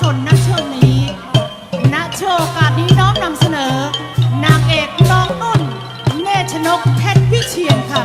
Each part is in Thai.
ชนณช่วงนี้ณโชว์กาสนี้น้อมนำเสนอ นางเอกน้องนุ่นเนชนกเพชรวิเชียนค่ะ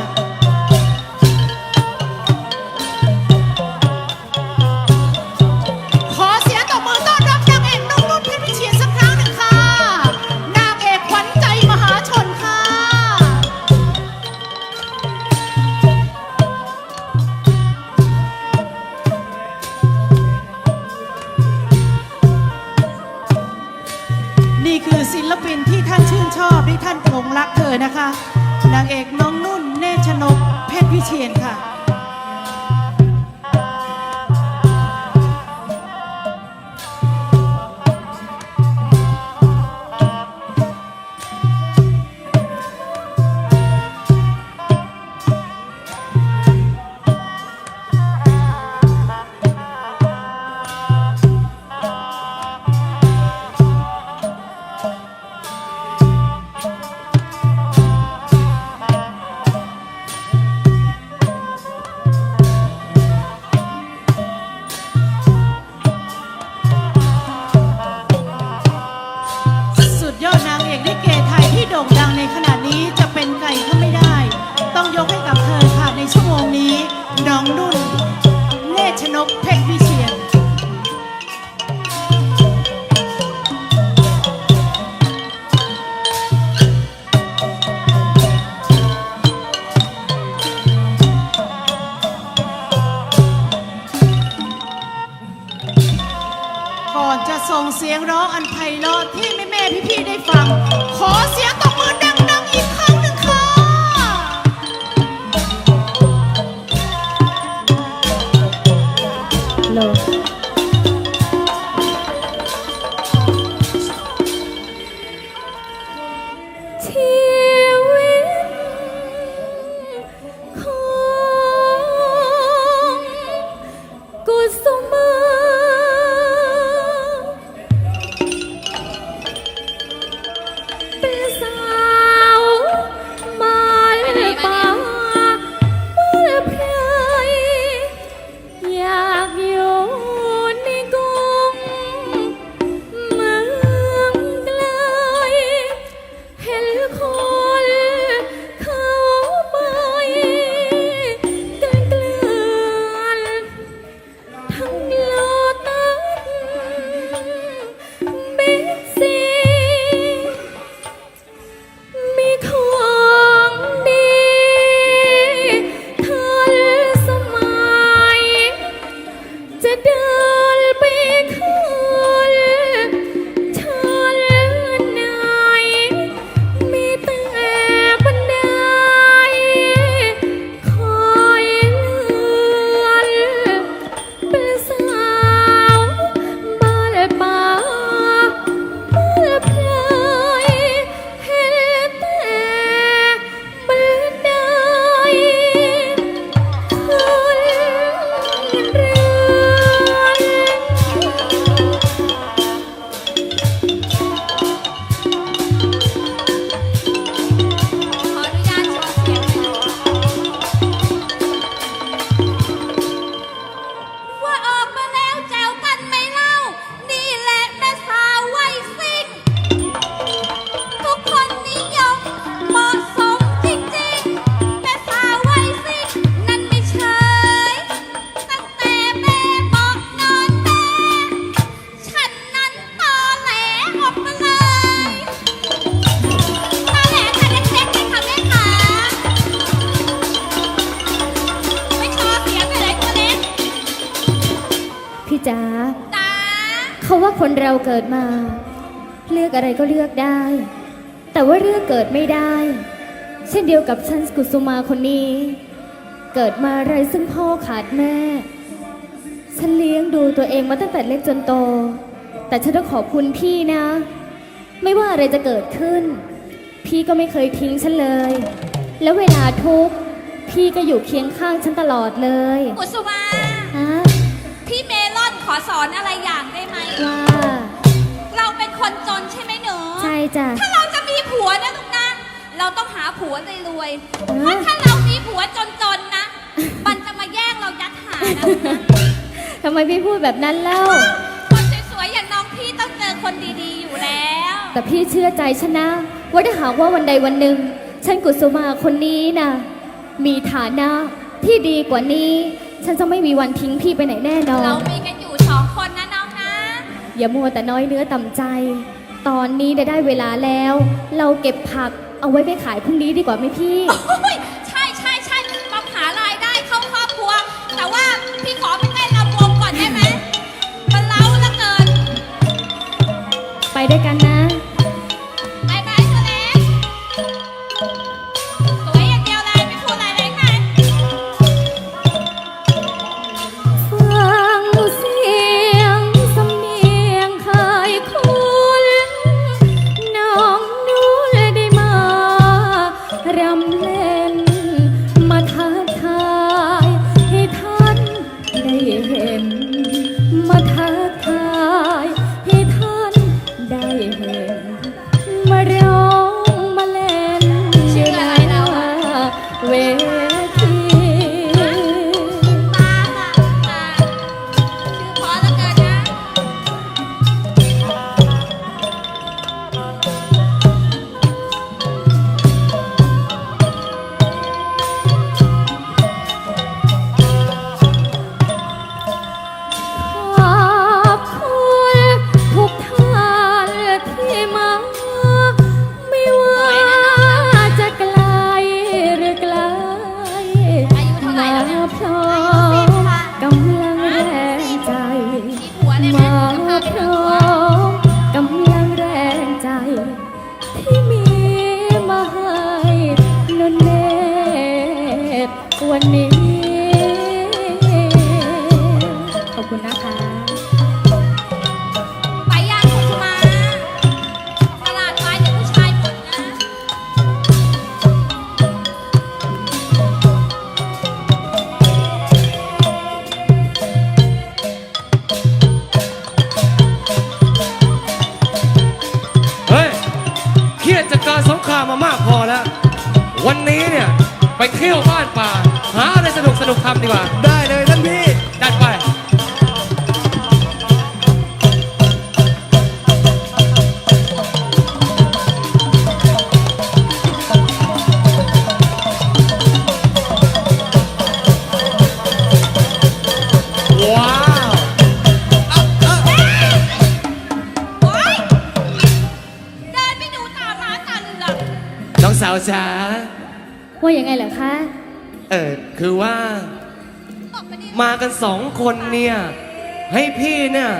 เสียงร้องอันไพเราะที่แม่แม่พี่พี่ได้ฟัง ขอเสียงต คนเราเกิดมา เลือกอะไรก็เลือกได้ แต่ว่าเลือกเกิดไม่ได้ เช่นเดียวกับฉันกุสุมาคนนี้ เกิดมาไรซึ่งพ่อขาดแม่ ฉันเลี้ยงดูตัวเองมาตั้งแต่เล็กจนโต แต่ฉันต้องขอบคุณพี่นะ ไม่ว่าอะไรจะเกิดขึ้น พี่ก็ไม่เคยทิ้งฉันเลย แล้วเวลาทุกข์พี่ก็อยู่เคียงข้างฉันตลอดเลยกุสุมา ฮะพี่เมลอนขอสอนอะไรอย่างได้ไหมว่าเราเป็น คนจนใช่ไหมหนูใช่จ้ะ ถ้าเราจะมีผัวนะลูกนะเราต้องหาผัวรวยๆเออเพราะถ้าเรามีผัวจนๆนะ มันจะมาแย่งเรายัดหานะลูกนะทำไมพี่พูดแบบนั้นเล่า คนสวยๆแต่พี่เชื่อใจฉันนะ ว่าถ้าหากว่าวันใดวันหนึ่ง ฉันกุสุมาคนนี้นะ มีฐานะที่ดีกว่านี้ ฉันจะไม่มีวันทิ้งพี่ไปไหนแน่นอน เรามี อย่ามัวแต่น้อยเนื้อต่ำใจ ตอนนี้ได้ได้เวลาแล้ว เราเก็บผักเอาไว้ไปขายพรุ่งนี้ดีกว่าไหมพี่ โอ้ยใช่ใช่ใช่ต้องหารายได้เข้าครอบครัว แต่ว่าพี่ขอไปเต้นลำวงก่อนได้ไหมมันเล้าเหลือเกิน ไปด้วยกันนะ ไปเที่ยวบ้านป่า หาอะไรสนุกสนุกๆทำดีกว่า ได้เลยท่านพี่ จัดไป ว้าวโอ๊ยเดินไม่ดูตาม้าตาเรือน้องสาวจ๋า ว่ายังไงเหรอคะ เออคือว่าออกมาดิมากันสองคนเนี่ย ให้พี่เนี่ย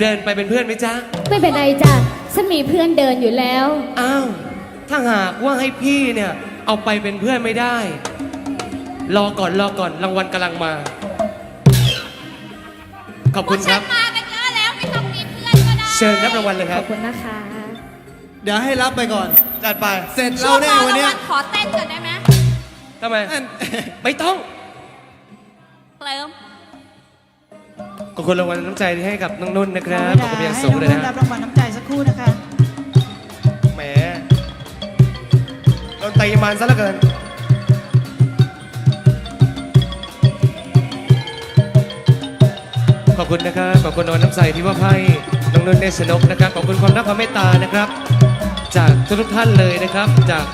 เดินไปเป็นเพื่อนไหมจ๊ะ ไม่เป็นไรจ้ะฉันมีเพื่อนเดินอยู่แล้ว อ้าว ถ้าหากว่าให้พี่เนี่ย เอาไปเป็นเพื่อนไม่ได้ รอก่อนรอก่อนรางวัลกำลังมา ขอบคุณคฉัรันบมากันเยอะแล้วไม่ต้องมีเพื่อนก็ได้ เชิญรับรางวัลเลยคขรัอบบคุณนะคะ เดี๋ยวให้รับไปก่อน จัดไป เสร็จช่เราวงแน่รอวันรางเนี้ยวัลขอเต้นก่อนได้ไหมทำไม นั่น ไม่ต้องเคลิ้มขอบคุณรางวัลน้ำใจที่ให้กับน้องนุ่นนะครับขอบคุณเป็นอย่างสูงเลยให้นะน้องนุ่นรับรางวัลน้ำใจสักครู่นะคะ แหมโดนตีมันซะเหลือเกิน ขอบคุณนะครับ ขอบคุณรางวัลน้ำใจที่ว่าให้น้องนุ่นเนชนกนะครับ ขอบคุณความรักความเมตตานะครับ จากทุกๆท่านเลยนะครับ จาก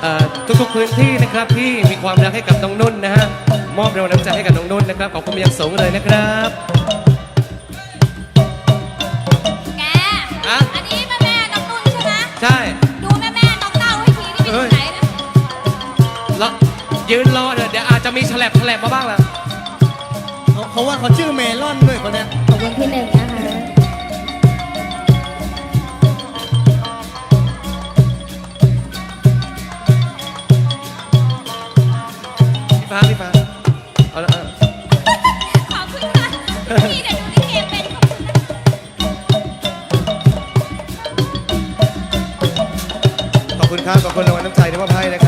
เอ่อทุกๆพื้นที่นะครับที่มีความรักให้กับน้องนุ่นนะฮะมอบรางวัลน้ำใจให้กับน้องนุ่นนะครับขอบคุณเป็นอย่างสูงเลยนะครับแกอะอันนี้แม่แม่น้องนุ่นใช่ไหมใช่ดูแม่แม่น้องเต้าให้ทีนี่เป็นที่ไหนนะแล้วยืนรอเดี๋ยวเดี๋ยวอาจจะมีฉลับฉลับมาบ้างล่ะเขาเขาว่าเขาชื่อเมลอนด้วยคนเนี้ยขอบคุณพี่หนึ่งนะ ฟ้าพี่ฟ้าเอาละเอาขอบคุณค่ะพี่เดี๋ยวดูที่เกมเป็นขอบคุณนะขอบคุณครับขอบคุณรางวัลน้ำใจที่มอบให้นะครับ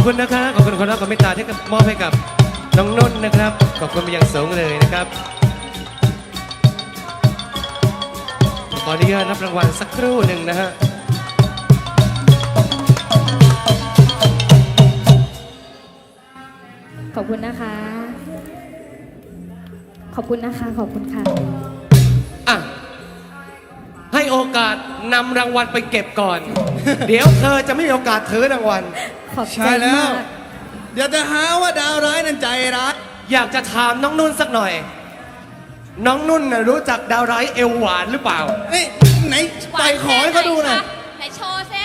อบคุณนะคะขอบคุณความรักความเมตตาที่มอบให้กับน้องนุ่นนะครับ ขอบคุณเป็นอย่างสูงเลยนะครับ ขออนุญาตรับรางวัลสักครู่หนึ่งนะฮะขอบคุณนะคะ ขอบคุณนะคะ ขอบคุณค่ะ โอกาสนำรางวัลไปเก็บก่อน เดี๋ยวเธอจะไม่มีโอกาสถือรางวัล ขอบใจใช่แล้วมากเดี๋ยวจะหาว่าดาวร้ายนั้นใจร้ายอยากจะถามน้องนุ่นสักหน่อย น้องนุ่นน่ะรู้จักดาวร้ายเอวหวานหรือเปล่า นี่ไหนไปขอให้เขาดูหน่อยไหนโชว์ซิ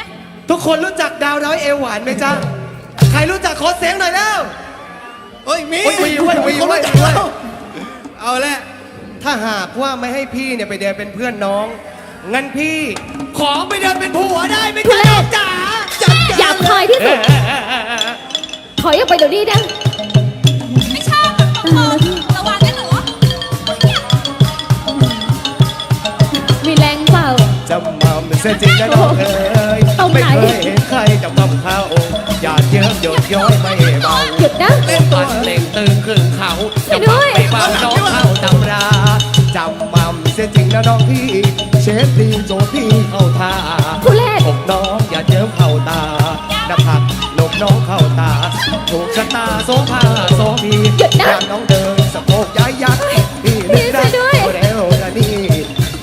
ทุกคนรู้จักดาวร้ายเอวหวานไหมจ๊ะ ใครรู้จักขอเสียงหน่อยแล้ว เอ้ยมีโอ้ยมีเว้ยมีคนเว้ยรู้จักมีเว้ยแล้วเอาละถ้าหากว่าไม่ให้พี่เนี่ยไปเดินเป็นเพื่อนน้อง งั้นพี่ขอไปเดินเป็นผัวได้ไหมทุจ๊ะเรศ น้องจ๋าจัดหยาบคายที่เอสุด อเออเออเออเออถอยออกไปเดี๋ยวนี้นะไม่ชอบแบบตรงๆระวังนะหนูมีแรงเปล่า จำมั่มเสียจริงนะน้องเอ๋ยตรงไหน ไม่เคยเห็นใครจำมั่มเขาอย่าเยิ้มหยดย้อยไม่เบาหยุดนะ เล่นตัวปันเล่งตึงขึ้นเขาช่วยด้วยไปบ้านน้องเข้าตำรา จำมั่มเสียจริงนะน้องพี่ เชฟดีโจพี่เข้าท่าทุเรศ อกน้องอย่าเยิ้มเข้าตาหน้าผากนกน้องเข้าตา ถูกชะตาโซฟาโซพีหยุดนะยามน้องเดินสะโพกย้ายยักพี่นึกได้ช่วยด้วยเอาแล้วนะนี่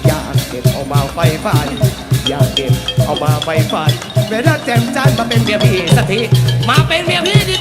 อยากเก็บเอามาไฟฟัน อยากเก็บเอามาไฟฟันเวลาแจ่มจันทร์มาเป็นเมียพี่สักทีมาเป็นเมียพี่ดิ